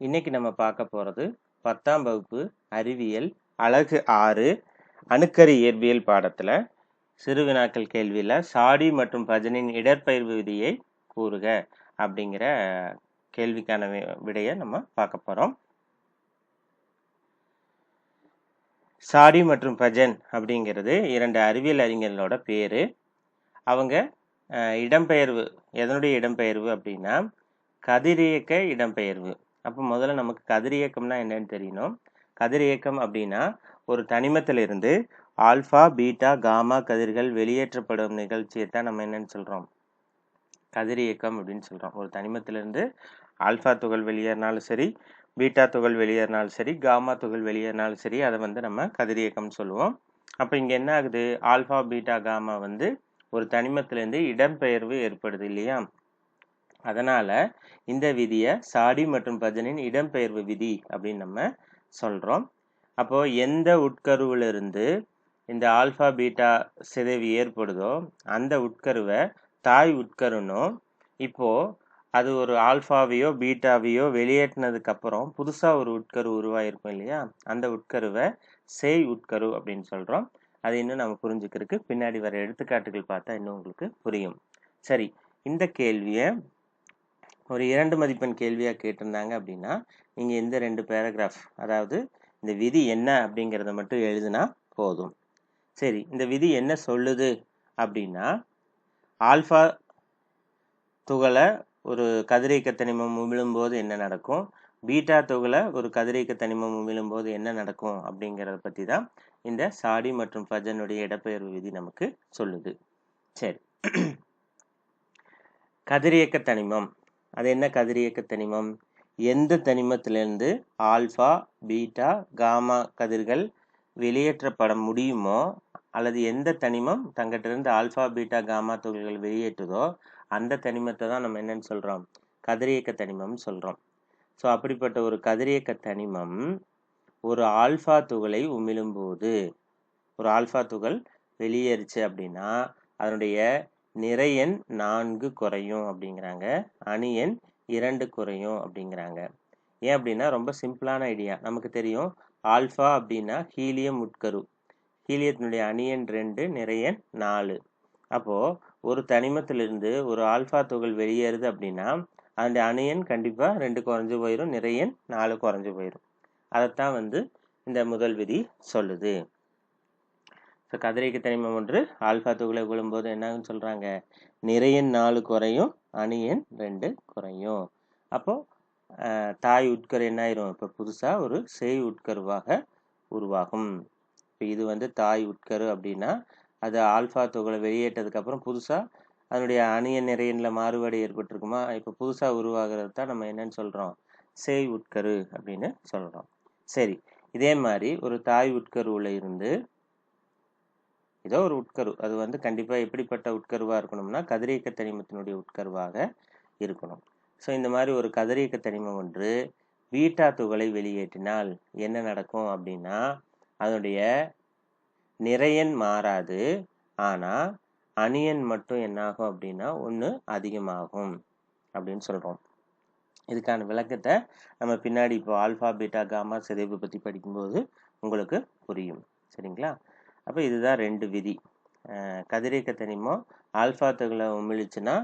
இன்னைக்கு நம்ம பார்க்க போகிறது பத்தாம் வகுப்பு அறிவியல் அழகு ஆறு அணுக்கரு இயற்பியல் பாடத்தில் சிறு வினாக்கள் கேள்வியில் சாடி மற்றும் பஜனின் இடற்பெயர்வு விதியை கூறுக அப்படிங்கிற கேள்விக்கான விடையை நம்ம பார்க்க போகிறோம் சாடி மற்றும் பஜன் அப்படிங்கிறது இரண்டு அறிவியல் அறிஞர்களோட பேர். அவங்க இடம்பெயர்வு எதனுடைய இடம்பெயர்வு அப்படின்னா கதிரியக்க இடம்பெயர்வு. அப்போ முதல்ல நமக்கு கதிரியக்கம்னா என்னன்னு தெரியணும். கதிரியக்கம் அப்படின்னா ஒரு தனிமத்திலிருந்து ஆல்ஃபா பீட்டா காமா கதிர்கள் வெளியேற்றப்படும் நிகழ்ச்சியை தான் நம்ம என்னன்னு சொல்கிறோம் கதிரியக்கம் அப்படின்னு சொல்கிறோம் ஒரு தனிமத்திலிருந்து ஆல்ஃபா துகள் வெளியேறினாலும் சரி பீட்டா துகள் வெளியேறினாலும் சரி காமா துகள் வெளியேறினாலும் சரி அதை வந்து நம்ம கதிரியக்கம்னு சொல்லுவோம். அப்போ இங்கே என்ன ஆகுது? ஆல்ஃபா பீட்டா காமா வந்து ஒரு தனிமத்திலேருந்து இடம்பெயர்வு ஏற்படுது இல்லையா? அதனால் இந்த விதியை சாடி மற்றும் பஜனின் இடம்பெயர்வு விதி அப்படின்னு நம்ம சொல்கிறோம் அப்போது எந்த உட்கருவிலிருந்து இந்த ஆல்ஃபா பீட்டா சிதைவு ஏற்படுதோ அந்த உட்கருவை தாய் உட்கருனும் இப்போது அது ஒரு ஆல்ஃபாவையோ பீட்டாவையோ வெளியேற்றினதுக்கு அப்புறம் ஒரு உட்கரு உருவாயிருக்கும் இல்லையா? அந்த உட்கருவை சேய் உட்கரு அப்படின்னு சொல்கிறோம் அது இன்னும் நம்ம புரிஞ்சுக்கிறதுக்கு பின்னாடி வர எடுத்துக்காட்டுகள் பார்த்தா இன்னும் உங்களுக்கு புரியும். சரி இந்த கேள்வியை ஒரு இரண்டு மதிப்பெண் கேள்வியாக கேட்டிருந்தாங்க அப்படின்னா நீங்கள் இந்த ரெண்டு பேராகிராஃப் அதாவது இந்த விதி என்ன அப்படிங்கிறத மட்டும் எழுதுனா போதும். சரி இந்த விதி என்ன சொல்லுது அப்படின்னா ஆல்ஃபா துகளை ஒரு கதிரியக்க தனிமம் உமிழும்போது என்ன நடக்கும்? பீட்டா துகளை ஒரு கதிரியக்க தனிமம் உமிழும்போது என்ன நடக்கும் அப்படிங்கிறத பற்றி தான் இந்த சாடி மற்றும் பஜனுடைய இடப்பெயர்வு விதி நமக்கு சொல்லுது. சரி. கதிரியக்க தனிமம். அது என்ன கதிரியக்க தனிமம்? எந்த தனிமத்திலிருந்து ஆல்ஃபா பீட்டா காமா கதிர்கள் வெளியேற்றப்பட முடியுமோ அல்லது எந்த தனிமம் தங்கிட்டிருந்து ஆல்ஃபா பீட்டா காமா துகள்கள் வெளியேற்றுதோ அந்த தனிமத்தை தான் நம்ம என்னன்னு சொல்கிறோம் கதிரியக்க தனிமம் சொல்கிறோம் ஸோ அப்படிப்பட்ட ஒரு கதிரியக்க தனிமம் ஒரு ஆல்ஃபா துகளை உமிழும்போது ஒரு ஆல்ஃபா துகள் வெளியேறுச்சு அப்படின்னா அதனுடைய நிறையன் நான்கு குறையும் அப்படிங்கிறாங்க. அணி எண் இரண்டு குறையும் அப்படிங்கிறாங்க. ஏன் அப்படின்னா ரொம்ப சிம்பிளான ஐடியா. நமக்கு தெரியும் ஆல்ஃபா அப்படின்னா ஹீலியம் உட்கரு. ஹீலியத்தினுடைய அணியன் ரெண்டு நிறையன் நாலு. அப்போது ஒரு தனிமத்திலிருந்து ஒரு ஆல்ஃபா துகள் வெளியேறுது அப்படின்னா அந்த அணியன் கண்டிப்பாக ரெண்டு குறைஞ்சு போயிடும் நிறையன் நாலு குறைஞ்சு போயிடும் அதைத்தான் வந்து இந்த முதல் விதி சொல்லுது. ஸோ கதிரைக்கு தனிமம் ஒன்று ஆல்ஃபா துகளை விழும்போது என்னன்னு சொல்கிறாங்க நிறையன் நாலு குறையும் அணியன் ரெண்டு குறையும். அப்போது தாய் உட்கரு என்ன ஆயிரும் இப்போ புதுசாக ஒரு சேய் உட்கருவாக உருவாகும். இப்போ இது வந்து தாய் உட்கரு அப்படின்னா அது ஆல்ஃபா துகளை வெளியேற்றதுக்கு புதுசாக அதனுடைய அணிய நிறையனில் மாறுபாடு ஏற்பட்டிருக்குமா? இப்போ புதுசாக உருவாகிறது தான் நம்ம என்னன்னு சொல்கிறோம் சேய் உட்கரு அப்படின்னு சொல்கிறோம் சரி இதே மாதிரி ஒரு தாய் உட்கருவில் இருந்து ஏதோ ஒரு உட்கரு அது வந்து கண்டிப்பாக எப்படிப்பட்ட உட்கருவாக இருக்கணும்னா கதிரியக்க தனிமத்தினுடைய உட்கருவாக இருக்கணும். ஸோ இந்த மாதிரி ஒரு கதிரியக்க தனிமம் ஒன்று பீட்டா துகளை வெளியேற்றினால் என்ன நடக்கும் அப்படின்னா அதனுடைய நிறையன் மாறாது. ஆனால் அணியன் மட்டும் என்னாகும் அப்படின்னா ஒன்று அதிகமாகும் அப்படின்னு சொல்கிறோம் இதுக்கான விளக்கத்தை நம்ம பின்னாடி இப்போ ஆல்ஃபா பீட்டா காமா சிதைவு பற்றி படிக்கும்போது உங்களுக்கு புரியும். சரிங்களா? அப்போ இதுதான் ரெண்டு விதி. அஹ் கதிரியக்க தனிமம் ஆல்ஃபா துகளை உமிழிச்சுன்னா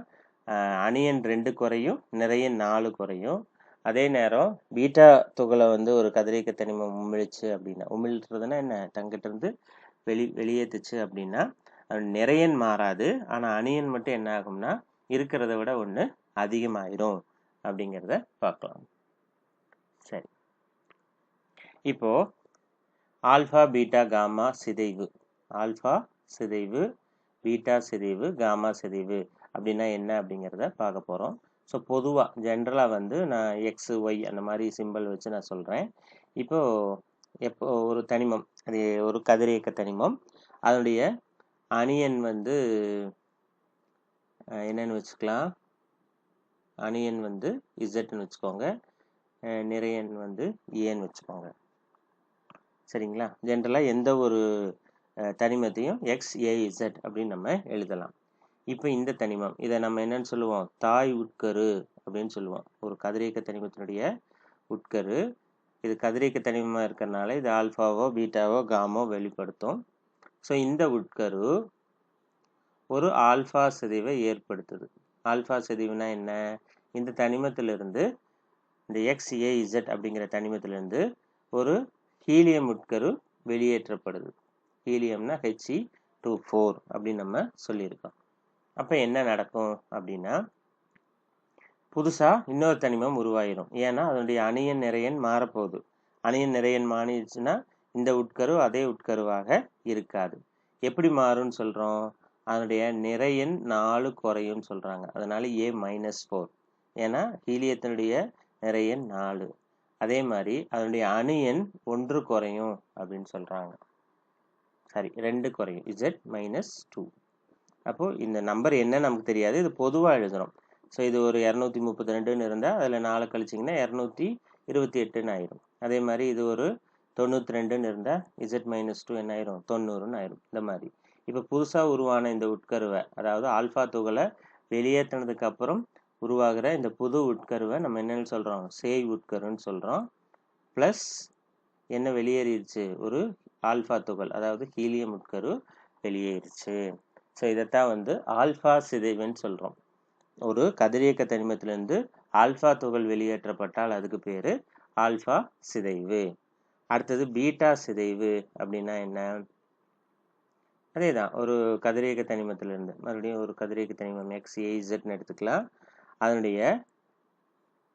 அணியன் ரெண்டு குறையும் நிறைய நாலு குறையும். அதே நேரம் பீட்டா துகளை வந்து ஒரு கதிரியக்க தனிமம் உமிழிச்சு அப்படின்னா உமிழ்றதுன்னா என்ன? தங்கிட்டிருந்து வெளி வெளியேற்றுச்சு அப்படின்னா நிறையன் மாறாது. ஆனால் அணியன் மட்டும் என்ன ஆகும்னா இருக்கிறத விட ஒன்று அதிகமாயிரும் அப்படிங்கிறத பார்க்கலாம். சரி. இப்போது ஆல்ஃபா பீட்டா காமா சிதைவு. ஆல்ஃபா சிதைவு பீட்டா சிதைவு காமா சிதைவு. அப்படின்னா என்ன அப்படிங்கிறத பார்க்க போகிறோம் ஸோ பொதுவாக ஜென்ரலாக வந்து நான் எக்ஸ் ஒய் அந்த மாதிரி சிம்பிள் வச்சு நான் சொல்கிறேன் இப்போது எப்போ ஒரு தனிமம் அது ஒரு கதிரியக்க தனிமம். அதனுடைய அணியன் வந்து என்னன்னு வச்சுக்கலாம். அணியன் வந்து இசட்னு வச்சுக்கோங்க. நிறையன் வந்து ஏன்னு வச்சுக்கோங்க. சரிங்களா? ஜென்ரலாக எந்த ஒரு தனிமத்தையும் எக்ஸ் ஏ இசட் அப்படின்னு நம்ம எழுதலாம். இப்போ இந்த தனிமம் இதை நம்ம என்னன்னு சொல்லுவோம்? தாய் உட்கரு அப்படின்னு சொல்லுவோம். ஒரு கதிரியக்க தனிமத்தினுடைய உட்கரு. இது கதிரியக்க தனிமமாக இருக்கிறனால இது ஆல்ஃபாவோ பீட்டாவோ காமோ வெளிப்படுத்தும். ஸோ இந்த உட்கரு ஒரு ஆல்ஃபா சிதைவை ஏற்படுத்துது. ஆல்ஃபா சிதைவுனா என்ன? இந்த தனிமத்திலிருந்து இந்த எக்ஸ் ஏ இசட் அப்படிங்கிற தனிமத்திலிருந்து ஒரு ஹீலியம் உட்கரு வெளியேற்றப்படுது. ஹீலியம்னா ஹெச்இ டூ ஃபோர் அப்படின்னு நம்ம சொல்லியிருக்கோம். அப்போ என்ன நடக்கும் அப்படின்னா புதுசாக இன்னொரு தனிமம் உருவாயிரும். ஏன்னா அதனுடைய அணியன் நிறையன் மாறப்போகுது. அணியன் நிறையன் மாறிடுச்சுன்னா இந்த உட்கரு அதே உட்கருவாக இருக்காது. எப்படி மாறும்னு சொல்கிறோம் அதனுடைய நிறையன் நாலு குறையும் சொல்கிறாங்க அதனால ஏ மைனஸ் ஃபோர் ஏன்னா ஹீலியத்தினுடைய நிறையன் நாலு. அதே மாதிரி அதனுடைய அணு எண் ஒன்று குறையும் அப்படின்னு சொல்கிறாங்க சாரி ரெண்டு குறையும். இசட் மைனஸ் டூ அப்போது இந்த நம்பர் என்ன நமக்கு தெரியாது. இது பொதுவாக எழுதுகிறோம் ஸோ இது ஒரு இரநூத்தி முப்பத்தி ரெண்டுன்னு இருந்தால் அதில் நாலு கழிச்சிங்கன்னா இரநூத்தி இருபத்தி எட்டுன்னு ஆயிரும். அதே மாதிரி இது ஒரு தொண்ணூற்றி ரெண்டுன்னு இருந்தால் இசட் மைனஸ் டூ என்ன ஆயிரும்? தொண்ணூறுன்னு ஆயிரும். இந்த மாதிரி. இப்போ புதுசாக உருவான இந்த உட்கருவை அதாவது ஆல்ஃபா துகளை வெளியேற்றினதுக்கு அப்புறம் உருவாகிற இந்த புது உட்கருவை நம்ம என்னென்னு சொல்கிறோம் சேய் உட்கருன்னு சொல்கிறோம் ப்ளஸ் என்ன வெளியேறிடுச்சு? ஒரு ஆல்ஃபா துகள் அதாவது ஹீலியம் உட்கரு வெளியேறிச்சு. ஸோ இதைத்தான் வந்து ஆல்ஃபா சிதைவுன்னு சொல்கிறோம் ஒரு கதிரியக்க தனிமத்திலிருந்து ஆல்ஃபா துகள் வெளியேற்றப்பட்டால் அதுக்கு பேர் ஆல்ஃபா சிதைவு. அடுத்தது பீட்டா சிதைவு அப்படின்னா என்ன? அதே தான் ஒரு கதிரியக்க தனிமத்திலிருந்து. மறுபடியும் ஒரு கதிரியக்க தனிமம் எக்ஸ் ஏஇசட்னு எடுத்துக்கலாம். அதனுடைய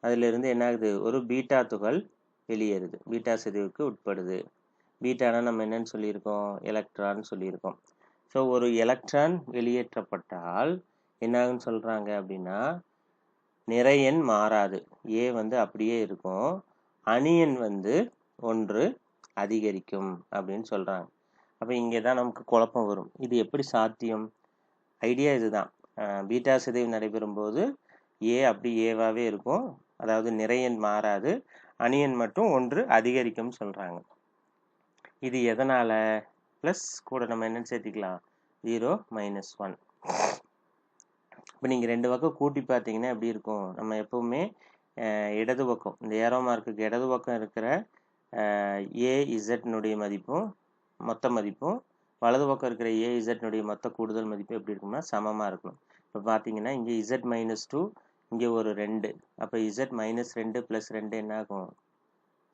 அதிலிருந்து என்ன ஆகுது ஒரு பீட்டா துகள் வெளியேறுது. பீட்டா சிதைவுக்கு உட்படுது. பீட்டானா நம்ம என்னன்னு சொல்லியிருக்கோம்? எலக்ட்ரான் சொல்லியிருக்கோம். ஸோ ஒரு எலக்ட்ரான் வெளியேற்றப்பட்டால் என்னாகுன்னு சொல்கிறாங்க அப்படின்னா நிறையன் மாறாது. ஏ வந்து அப்படியே இருக்கும். அணியன் வந்து ஒன்று அதிகரிக்கும் அப்படின்னு சொல்கிறாங்க அப்போ இங்கே தான் நமக்கு குழப்பம் வரும். இது எப்படி சாத்தியம்? ஐடியா இதுதான். பீட்டா சிதைவு நடைபெறும் போது ஏ அப்படி ஏவாகவே இருக்கும். அதாவது நிறையன் மாறாது. அணியன் மட்டும் ஒன்று அதிகரிக்கும்னு சொல்கிறாங்க இது எதனால்? ப்ளஸ் கூட நம்ம என்னென்னு சேர்த்திக்கலாம். ஜீரோ மைனஸ் ஒன் இப்போ நீங்கள் ரெண்டு பக்கம் கூட்டி பார்த்தீங்கன்னா எப்படி இருக்கும்? நம்ம எப்போவுமே இடது பக்கம் இந்த ஏரோ மார்க்குக்கு இடது பக்கம் இருக்கிற ஏ இசட்னுடைய மதிப்பும் மொத்த மதிப்பும் வலது பக்கம் இருக்கிற ஏ இசட்னுடைய மொத்த கூடுதல் மதிப்பு எப்படி இருக்கும்னா சமமாக இருக்கணும். இப்போ பார்த்தீங்கன்னா இங்கே இசட் மைனஸ் டூ இங்கே ஒரு ரெண்டு. அப்போ இசட் மைனஸ் ரெண்டு ப்ளஸ் ரெண்டு என்ன ஆகும்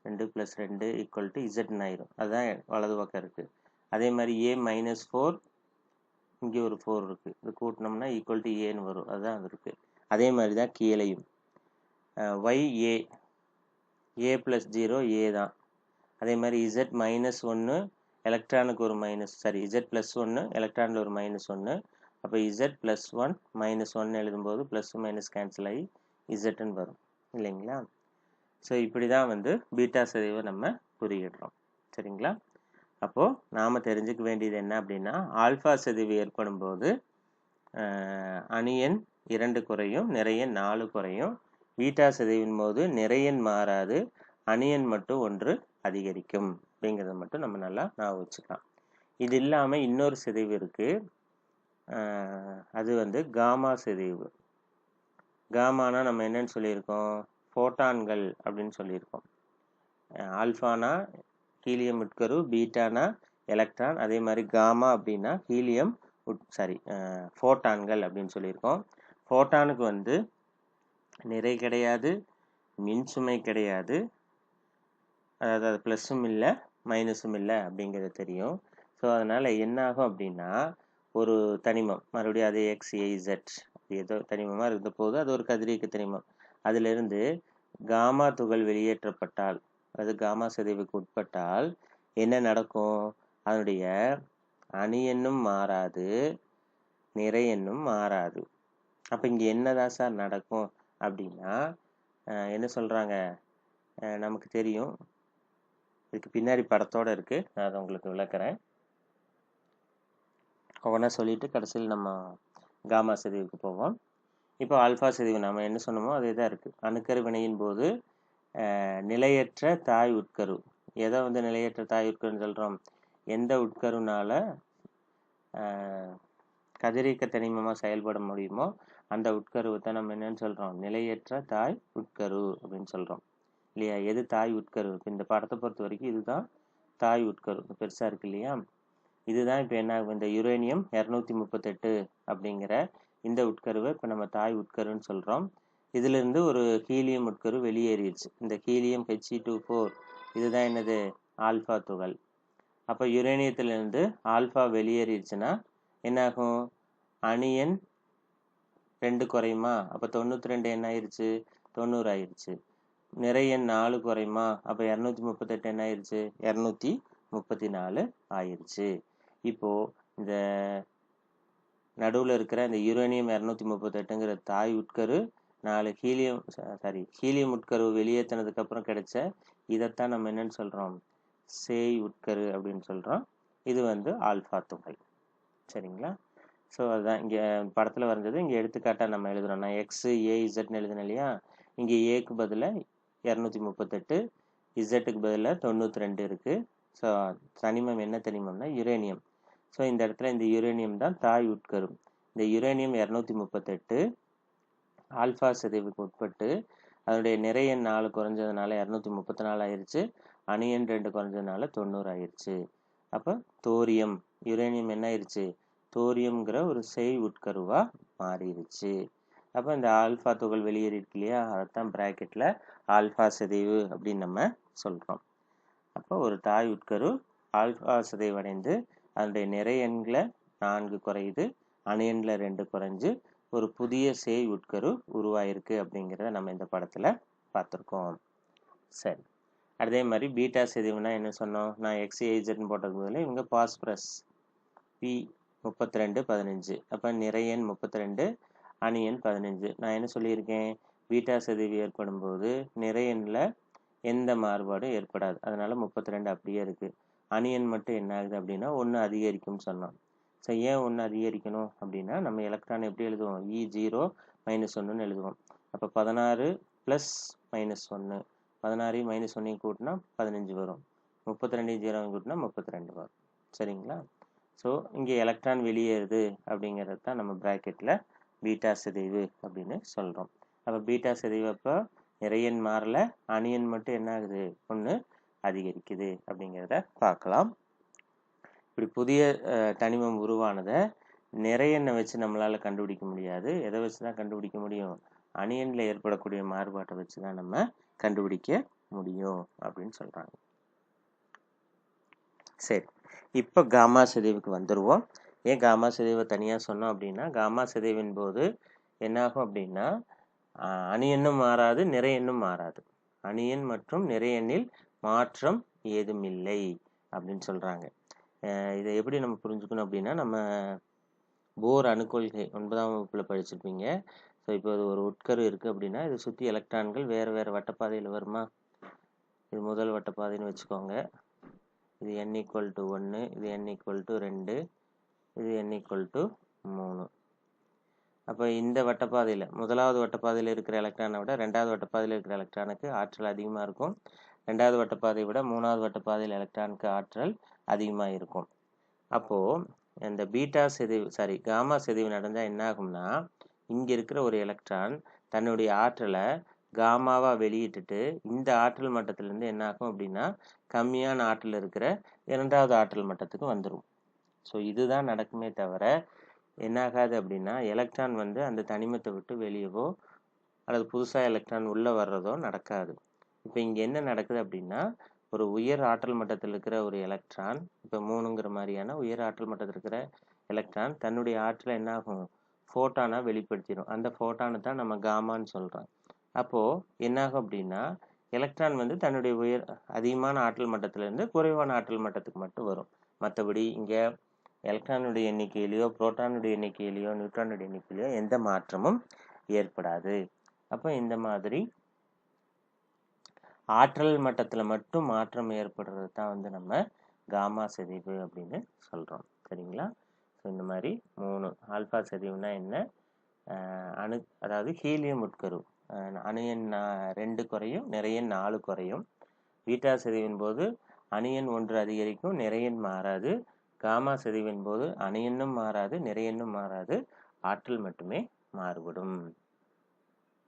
ரெண்டு ப்ளஸ் ரெண்டு ஈக்குவல் டு இசட்னு ஆயிரும். அதுதான் வலது பக்கம் இருக்குது அதே மாதிரி ஏ மைனஸ் ஃபோர் இங்கே ஒரு ஃபோர் இருக்குது இது கூட்டினோம்னா ஈக்குவல் டு ஏன்னு வரும். அதுதான் அது இருக்குது அதே மாதிரி தான் கீழேயும் Y A A plus zero A தான். அதே மாதிரி இசட் மைனஸ் ஒன்று எலக்ட்ரானுக்கு ஒரு மைனஸ் சாரி இசட் ப்ளஸ் ஒன்று எலக்ட்ரானில் ஒரு மைனஸ் ஒன்று அப்போ Z plus one minus one எழுதும்போது ப்ளஸ் மைனஸ் கேன்சல் ஆகி இசட்டுன்னு வரும். இல்லைங்களா? ஸோ இப்படி தான் வந்து பீட்டா சிதைவை நம்ம குறியிடுறோம். சரிங்களா? அப்போது நாம் தெரிஞ்சுக்க வேண்டியது என்ன அப்படின்னா ஆல்ஃபா சிதைவு ஏற்படும் போது அணியன் இரண்டு குறையும் நிறையன் நாலு குறையும். பீட்டா சிதைவின் போது நிறையன் மாறாது அணியன் மட்டும் ஒன்று அதிகரிக்கும். அப்படிங்கிறத மட்டும் நம்ம நல்லா நான் வச்சுக்கலாம். இது இல்லாமல் இன்னொரு சிதைவு இருக்குது அது வந்து காமா சிதைவு காமானா நம்ம என்னன்னு சொல்லியிருக்கோம்? ஃபோட்டான்கள் அப்படின்னு சொல்லியிருக்கோம். ஆல்ஃபானா ஹீலியம் உட்கரு பீட்டானா எலக்ட்ரான். அதே மாதிரி காமா அப்படின்னா ஹீலியம் உட் சாரி ஃபோட்டான்கள் அப்படின்னு சொல்லியிருக்கோம். ஃபோட்டானுக்கு வந்து நிறை கிடையாது மின்சுமை கிடையாது. அதாவது அது ப்ளஸ்ஸும் இல்லை மைனஸும் இல்லை அப்படிங்கிறது தெரியும். ஸோ அதனால் என்ன ஆகும் அப்படின்னா ஒரு தனிமம். மறுபடியும் அது எக்ஸ் ஏஇசட் ஏதோ தனிமமாக இருந்த போது அது ஒரு கதிரியக்க தனிமம். அதிலிருந்து காமா துகள் வெளியேற்றப்பட்டால் அது காமா சிதைவுக்கு உட்பட்டால் என்ன நடக்கும்? அதனுடைய அணியெண்ணும் மாறாது நிறையெண்ணும் மாறாது. அப்போ இங்கே என்னதான் சார் நடக்கும் அப்படின்னா என்ன சொல்கிறாங்க நமக்கு தெரியும். இதுக்கு பின்னாடி படத்தோடு இருக்குது நான் அதை உங்களுக்கு விளக்குறேன். ஒவ்வொன்றா சொல்லிவிட்டு கடைசியில் நம்ம காமா செதிவுக்கு போவோம். இப்போ ஆல்ஃபா செதிவு நம்ம என்ன சொன்னோமோ அதே தான் இருக்குது அணுக்கரு வினையின் போது நிலையற்ற தாய் உட்கரு. எதை வந்து நிலையற்ற தாய் உட்கருன்னு சொல்கிறோம் எந்த உட்கருனால் கதிரியக்க தனிமமாக செயல்பட முடியுமோ அந்த உட்கருவை தான் நம்ம என்னன்னு சொல்கிறோம் நிலையற்ற தாய் உட்கரு அப்படின்னு சொல்கிறோம் இல்லையா? எது தாய் உட்கரு? இப்போ இந்த படத்தை பொறுத்த வரைக்கும் இதுதான் தாய் உட்கரு. பெருசாக இருக்கு இல்லையா? இதுதான் இப்போ என்ன ஆகும்? இந்த யுரேனியம் இரநூத்தி முப்பத்தெட்டு அப்படிங்கிற இந்த உட்கருவை இப்போ நம்ம தாய் உட்கருன்னு சொல்கிறோம் இதிலிருந்து ஒரு ஹீலியம் உட்கரு வெளியேறிடுச்சு. இந்த ஹீலியம் ஹெச்இ டூ ஃபோர் இதுதான் என்னது? ஆல்ஃபா துகள். அப்போ யுரேனியத்திலிருந்து ஆல்ஃபா வெளியேறிடுச்சுன்னா என்னாகும்? அணியன் ரெண்டு குறையுமா? அப்போ தொண்ணூற்றி ரெண்டு என்ன ஆயிடுச்சு தொண்ணூறு ஆயிடுச்சு நிறைய எண் நாலு குறையுமா? அப்போ இரநூத்தி முப்பத்தெட்டு என்ன ஆயிடுச்சு இரநூத்தி முப்பத்தி நாலு ஆயிடுச்சு இப்போது இந்த நடுவில் இருக்கிற இந்த யுரேனியம் இரநூத்தி முப்பத்தெட்டுங்கிற தாய் உட்கரு நாலு ஹீலியம் சாரி ஹீலியம் உட்கரு வெளியேற்றினதுக்கப்புறம் கிடைச்ச இதைத்தான் நம்ம என்னன்னு சொல்கிறோம் சேய் உட்கரு அப்படின்னு சொல்கிறோம் இது வந்து ஆல்ஃபா துகள். சரிங்களா? ஸோ அதுதான். இங்கே படத்தில் வரைஞ்சது. இங்கே எடுத்துக்காட்டாக நம்ம எழுதுகிறோம் நான் எக்ஸு ஏ இசட்னு எழுதுனேன் இல்லையா? இங்கே ஏக்கு பதிலாக இரநூத்தி முப்பத்தெட்டு இசட்டுக்கு பதிலாக தொண்ணூற்றி ரெண்டு இருக்குது ஸோ தனிமம் என்ன தனிமம்னா யுரேனியம். ஸோ இந்த இடத்துல இந்த யுரேனியம் தான் தாய் உட்கரு இந்த யுரேனியம் இரநூத்தி முப்பத்தெட்டு ஆல்ஃபா சிதைவுக்கு உட்பட்டு அதனுடைய நிறைய நாலு குறைஞ்சதுனால இரநூத்தி முப்பத்தி நாலு ஆயிடுச்சு அணியன் ரெண்டு குறைஞ்சதுனால தொண்ணூறு ஆயிடுச்சு அப்போ தோரியம் யுரேனியம் என்ன ஆயிடுச்சு தோரியம்ங்கிற ஒரு செய் உட்கருவாக மாறிடுச்சு அப்போ இந்த ஆல்ஃபா துகள் வெளியேறிருக்கு இல்லையா? அதைத்தான் ப்ராக்கெட்டில் ஆல்ஃபா சிதைவு அப்படின்னு நம்ம சொல்கிறோம் அப்போ ஒரு தாய் உட்கரு ஆல்ஃபா சிதைவடைந்து அதனுடைய நிறை எண்களை நான்கு குறையுது அணியன்ல ரெண்டு குறைஞ்சு ஒரு புதிய சேய் உட்கரு உருவாயிருக்கு அப்படிங்கிறத நம்ம இந்த படத்தில் பார்த்துருக்கோம். சரி. அதே மாதிரி பீட்டா செதிவுனா என்ன சொன்னோம்? நான் எக்ஸ் ஏஜெட்னு போட்டதுக்கு பதில் இவங்க பாஸ்பரஸ். பி முப்பத்தி ரெண்டு பதினஞ்சு. அப்போ நிறையன் முப்பத்தி ரெண்டு அணியன் பதினஞ்சு. நான் என்ன சொல்லியிருக்கேன்? பீட்டா செதிவு ஏற்படும் போது நிறையனில் எந்த மாறுபாடும் ஏற்படாது. அதனால முப்பத்தி ரெண்டு அப்படியே இருக்குது அணியன் மட்டும் என்ன ஆகுது அப்படின்னா ஒன்று அதிகரிக்கும்னு சொன்னோம் ஸோ ஏன் ஒன்று அதிகரிக்கணும் அப்படின்னா நம்ம எலக்ட்ரான் எப்படி எழுதுவோம்? இ ஜீரோ மைனஸ் ஒன்றுன்னு எழுதுவோம். அப்போ பதினாறு ப்ளஸ் மைனஸ் ஒன்று பதினாறையும் மைனஸ் ஒன்றையும் கூட்டினா பதினஞ்சு வரும். முப்பத்தி ரெண்டையும் ஜீரோவையும் கூட்டினா முப்பத்தி ரெண்டு வரும். சரிங்களா? ஸோ இங்கே எலக்ட்ரான் வெளியேறுது அப்படிங்கிறது தான் நம்ம ப்ராக்கெட்டில் பீட்டா சிதைவு அப்படின்னு சொல்கிறோம் அப்போ பீட்டா சிதைவு அப்போ நிறையன் மாறல அணியன் மட்டும் என்ன ஆகுது? ஒன்று அதிகரிக்குது அப்படிங்கிறத பார்க்கலாம். இப்படி புதிய தனிமம் உருவானதை நிறையெண்ணை வச்சு நம்மளால் கண்டுபிடிக்க முடியாது. எதை வச்சு தான் கண்டுபிடிக்க முடியும்? அணியனில் ஏற்படக்கூடிய மாறுபாட்டை வச்சு தான் நம்ம கண்டுபிடிக்க முடியும் அப்படின்னு சொல்கிறாங்க சரி இப்போ காமா சிதைவுக்கு வந்துடுவோம் ஏன் காமா சிதைவை தனியாக சொன்னோம் அப்படின்னா காமா சிதைவின் போது என்னாகும் அப்படின்னா அணியெண்ணும் மாறாது நிறையெண்ணும் மாறாது. அணியன் மற்றும் நிறையெண்ணில் மாற்றம் ஏதும் இல்லை அப்படின்னு சொல்கிறாங்க இதை எப்படி நம்ம புரிஞ்சுக்கணும் அப்படின்னா நம்ம போர் அணுக்கொள்கை ஒன்பதாம் வகுப்பில் படிச்சிருப்பீங்க. ஸோ இப்போ அது ஒரு உட்கரு இருக்குது அப்படின்னா இதை சுற்றி எலக்ட்ரான்கள் வேறு வேறு வட்டப்பாதையில் வருமா? இது முதல் வட்டப்பாதைன்னு வச்சுக்கோங்க. இது என் ஈக்குவல் டு ஒன்று இது என் ஈக்குவல் டு ரெண்டு இது என் ஈக்குவல் டு மூணு. அப்போ இந்த வட்டப்பாதையில் முதலாவது வட்டப்பாதையில் இருக்கிற எலக்ட்ரானை விட ரெண்டாவது வட்டப்பாதையில் இருக்கிற எலக்ட்ரானுக்கு ஆற்றல் அதிகமாக இருக்கும். ரெண்டாவது வட்டப்பாதையை விட மூணாவது வட்டப்பாதையில் எலக்ட்ரானுக்கு ஆற்றல் அதிகமாக இருக்கும். அப்போது இந்த பீட்டா சிதைவு சாரி காமா செதிவு நடந்தால் என்ன ஆகும்னா இங்கே இருக்கிற ஒரு எலக்ட்ரான் தன்னுடைய ஆற்றலை காமாவாக வெளியிட்டுட்டு இந்த ஆற்றல் மட்டத்திலேருந்து என்ன ஆகும் அப்படின்னா கம்மியான ஆற்றல் இருக்கிற இரண்டாவது ஆற்றல் மட்டத்துக்கு வந்துடும் ஸோ இதுதான் நடக்குமே தவிர என்னாகாது அப்படின்னா எலக்ட்ரான் வந்து அந்த தனிமத்தை விட்டு வெளியவோ அல்லது புதுசாக எலக்ட்ரான் உள்ளே வர்றதோ நடக்காது. இப்போ இங்கே என்ன நடக்குது அப்படின்னா ஒரு உயர் ஆற்றல் மட்டத்தில் இருக்கிற ஒரு எலக்ட்ரான் இப்போ மூணுங்கிற மாதிரியான உயர் ஆற்றல் மட்டத்தில் இருக்கிற எலக்ட்ரான் தன்னுடைய ஆற்றலை என்ன ஆகும்? ஃபோட்டானாக வெளிப்படுத்திடும். அந்த ஃபோட்டானை தான் நம்ம காமான்னு சொல்கிறோம் அப்போது என்னாகும் அப்படின்னா எலக்ட்ரான் வந்து தன்னுடைய உயர் அதிகமான ஆற்றல் மட்டத்திலேருந்து குறைவான ஆற்றல் மட்டத்துக்கு மட்டும் வரும். மற்றபடி இங்கே எலக்ட்ரானுடைய எண்ணிக்கையிலையோ புரோட்டானுடைய எண்ணிக்கையிலையோ நியூட்ரானுடைய எண்ணிக்கையிலையோ எந்த மாற்றமும் ஏற்படாது. அப்போ இந்த மாதிரி ஆற்றல் மட்டத்தில் மட்டும் மாற்றம் ஏற்படுறது தான் வந்து நம்ம காமா சிதைவு அப்படின்னு சொல்கிறோம் சரிங்களா? ஸோ இந்த மாதிரி மூணு ஆல்ஃபா சிதைவுனா என்ன? அணு அதாவது ஹீலியம் உட்கரு. அணுயன் ரெண்டு குறையும் நிறையன் நாலு குறையும். பீட்டா சிதைவின் போது அணியன் ஒன்று அதிகரிக்கும் நிறையன் மாறாது. காமா சிதைவின் போது அணியன்னும் மாறாது நிறையன்னும் மாறாது. ஆற்றல் மட்டுமே மாறுபடும்.